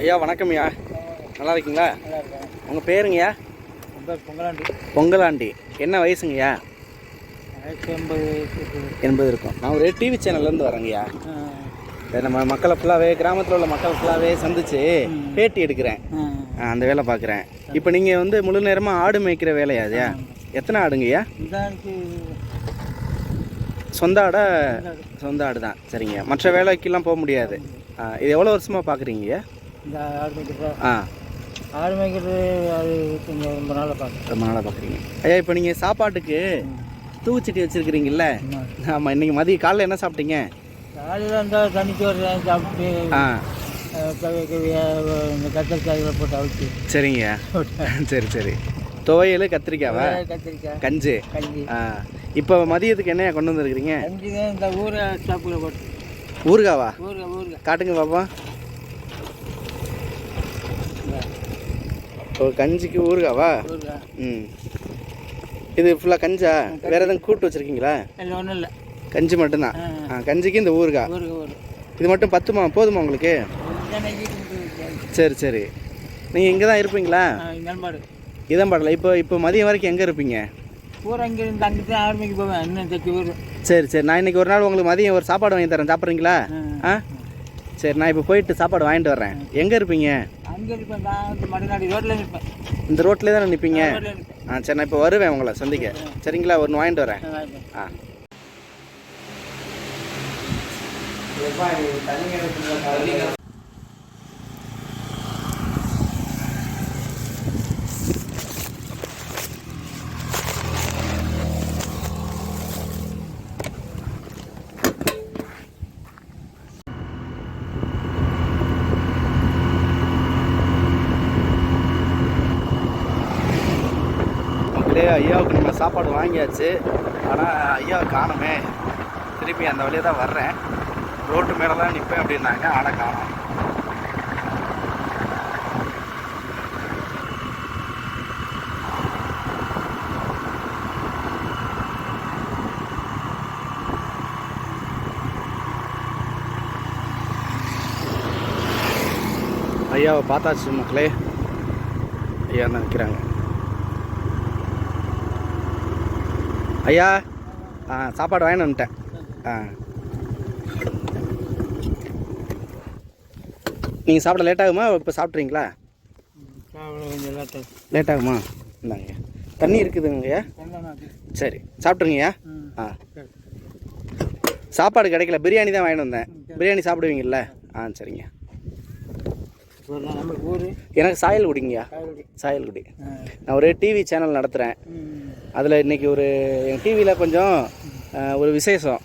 ஐயா வணக்கம்யா நல்லா இருக்கீங்களா? உங்கள் பேருங்கய்யா பொங்கலாண்டி. பொங்கலாண்டி. என்ன வயசுங்கய்யா எண்பது இருக்கும். நான் ஒரு டிவி சேனல்லேருந்து வரேங்கய்யா நம்ம மக்களை ஃபுல்லாகவே கிராமத்தில் உள்ள மக்கள் ஃபுல்லாகவே சந்திச்சு பேட்டி எடுக்கிறேன். அந்த வேலை பார்க்குறேன் இப்போ நீங்கள் வந்து முழு நேரமாக ஆடு மேய்க்கிற வேலையா அது எத்தனை ஆடுங்கய்யா சொந்த ஆடா? சொந்த ஆடு. தான் சரிங்க மற்ற வேலைக்கெல்லாம் போக முடியாது. இது எவ்வளோ வருஷமாக பார்க்குறீங்கய்யா இந்த ஆடு மேய்க்கிறது. ஆ. ஆடு மேய்க்கிறது அது கொஞ்சம் ரொம்ப நாளாக பார்க்குறேன் ரொம்ப நாளாக பார்க்குறீங்க. ஐயா இப்போ நீங்கள் சாப்பாட்டுக்கு தூக்குச்சட்டி வச்சுருக்கிறீங்கல்ல? ஆமாம் இன்றைக்கி மதிய காலைல என்ன சாப்பிட்டீங்க? காலையில் இருந்தால் தண்ணிக்கு ஒரு சாப்பிட்டு ஆ. கத்திரிக்காய்களை போட்டு அவிச்சு. சரிங்கய்யா சரி சரி. துவையல் கத்திரிக்காவா? கத்திரிக்காய். கஞ்சு. கஞ்சி. ஆ. இப்போ மதியத்துக்கு என்னையா கொண்டு வந்துருக்கிறீங்க? கஞ்சி இந்த ஊரை சாப்பில் போட்டு ஊறுகாவா? ஊருக ஊருக காட்டுங்க பாப்பா ஒரு கஞ்சிக்கு ஊறுகாவா? ம். இது ஃபுல்லாக கஞ்சா? வேறு எதுவும் கூட்டு வச்சுருக்கீங்களா? இல்லை ஒன்றும் இல்லை. கஞ்சி மட்டும்தான்? ஆ கஞ்சிக்கு இந்த ஊறுகா இது மட்டும் பத்துமா? போதுமா உங்களுக்கு? சரி சரி. நீங்கள் இங்கே தான் இருப்பீங்களா இதான் பாடல இப்போ இப்போ மதியம் வரைக்கும் எங்கே இருப்பீங்க? ஊர் அங்கே இருந்து அங்கிட்டு ஆறு மணிக்கு போவேன். இன்னும் ஊர். சரி சரி. நான் இன்னைக்கு ஒரு நாள் உங்களுக்கு மதியம் ஒரு சாப்பாடு வாங்கி தரேன். சாப்பிட்றீங்களா? ஆ. சரி நான் இப்போ போயிட்டு சாப்பாடு வாங்கிட்டு வர்றேன். எங்கே இருப்பீங்க? அங்கே இருப்பேன் நான் ரோட்டில் நிற்பேன் இந்த ரோட்லேயே தானே நிற்பீங்க ஆ சரி நான் இப்போ வருவேன் உங்களை சந்திக்க. சரிங்களா ஒன்று வாங்கிட்டு வரேன். ஆ மக்களே ஐயாவுக்கு நம்ம சாப்பாடு வாங்கியாச்சு. ஆனால் ஐயாவை காணுமே. திருப்பி அந்த வழியாக தான் வர்றேன். ரோட்டு மேலே தான் நிற்பேன் அப்படின்னாங்க. ஆனால் காணோம். ஐயாவை பார்த்தாச்சு மக்களே. ஐயா தான் ஐயா ஆ சாப்பாடு வாங்கிட்டு வந்துட்டேன். ஆ. நீங்கள் சாப்பிட லேட் ஆகுமா? இப்போ சாப்பிட்றீங்களா லேட் ஆகுமா? இந்தாங்க தண்ணி இருக்குதுங்கய்யா சரி சாப்பிட்ருங்கய்யா ஆ. சாப்பாடு கிடைக்கல. பிரியாணி தான் வாங்கிட்டு வந்தேன். பிரியாணி சாப்பிடுவீங்கல்ல? ஆ சரிங்க. எனக்கு சாயல் குடிங்கய்யா காயல்குடி சாயல் குடி ஆ நான் ஒரு டிவி சேனல் நடத்துகிறேன் அதில் இன்றைக்கி ஒரு என் டிவியில் கொஞ்சம் ஒரு விசேஷம்.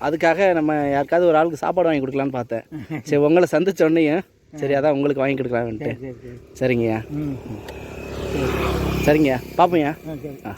அதுக்காக நம்ம யாருக்காவது ஒரு ஆளுக்கு சாப்பாடு வாங்கி கொடுக்கலான்னு பார்த்தேன். சரி உங்களை சந்திச்ச உடனேயும் சரி அதான் உங்களுக்கு வாங்கி கொடுக்கலான்ட்டு சரி சரி சரிங்கய்யா. சரிங்கய்யா. பார்ப்போம்யா ஆ.